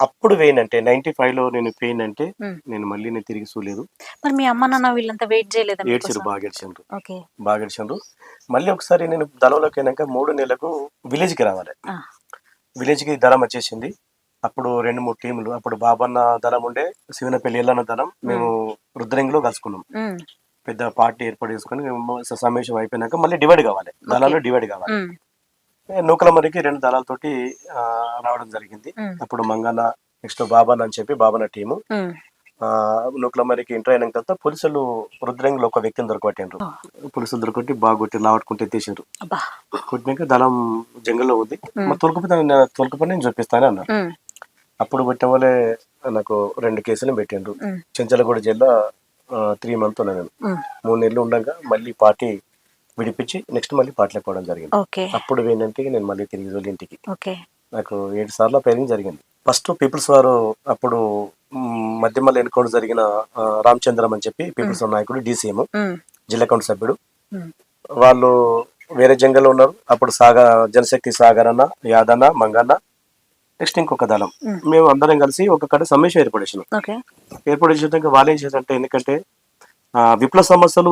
అప్పుడు వెయిన్ అంటే నైన్టీ ఫైవ్లో నేను పెయిన్ అంటే. నేను మళ్ళీ నేను తిరిగి చూడలేదు. మరి మీ అమ్మ నాన్న వీళ్ళంతా వెయిట్ చేయలేదా ఏడ్చారు? బాగా ఏడ్చారు బాగా ఏడ్చారు మళ్ళీ ఒకసారి నేను దళంలోకి అయినాక మూడు నెలలకు విలేజ్కి రావాలి. విలేజ్కి దళం వచ్చేసింది. అప్పుడు రెండు మూడు టీములు. అప్పుడు బాబన్న దళం ఉండే శివనపల్లి ఎల్లన్న దళం. మేము రుద్రంగిలో కలుసుకున్నాం. పెద్ద పార్టీ ఏర్పాటు చేసుకుని సమావేశం అయిపోయినాక మళ్ళీ డివైడ్ కావాలి. దళాలు డివైడ్ కావాలి. ఉమ్, నూకల మరికి రెండు దళాలతోటి రావడం జరిగింది. అప్పుడు మంగన్న నెక్స్ట్ బాబన్ అని చెప్పి బాబన్న టీము. ఉమ్. ఆ, నూకల మరికి ఎంటర్ అయిన తర్వాత పోలీసులు రుద్రంగిలో ఒక వ్యక్తిని దొరకబట్టిండ్రు. పోలీసులు దొరకొట్టి బాగా కొట్టి లావట్టుకుంటే అబ్బా. కొట్టినాక దళం జంగల్లో ఉంది. మరి తొలకపోతే తొలకపోతే నేను చూపిస్తాను అన్నారు. అప్పుడు పెట్టిన వాళ్ళే నాకు రెండు కేసులు పెట్టిండ్రు. చెంచలగూడ జైల్లో త్రీ మంత్ ఉన్నా నేను. మూడు నెలలు ఉండగా మళ్ళీ పార్టీ విడిపించి నెక్స్ట్ మళ్ళీ పార్టీలకు పోవడం జరిగింది. అప్పుడు ఏంటంటే నేను మళ్ళీ తిరిగి వెళ్ళి ఇంటికి. నాకు ఏడు సార్లు ట్రైనింగ్ జరిగింది. ఫస్ట్ పీపుల్స్ వారు అప్పుడు మ్, మధ్యమల్ల ఎన్కౌంటర్ జరిగిన రామచంద్రం అని చెప్పి పీపుల్స్ వార్ నాయకుడు డీసీఎం జిల్లా కౌంటర్ సభ్యుడు. వాళ్ళు వేరే జంగల్లో ఉన్నారు. అప్పుడు సాగర్ జనశక్తి సాగర్ అన్న యాదన్న మంగన్న నెక్స్ట్ ఇంకొక దళం. మేము అందరం కలిసి ఒక కడ సమ్మేషన్ ఏర్పడేసినాం. చేసినాక వాళ్ళు ఏం చేశారంటే ఎందుకంటే విప్లవ సమస్యలు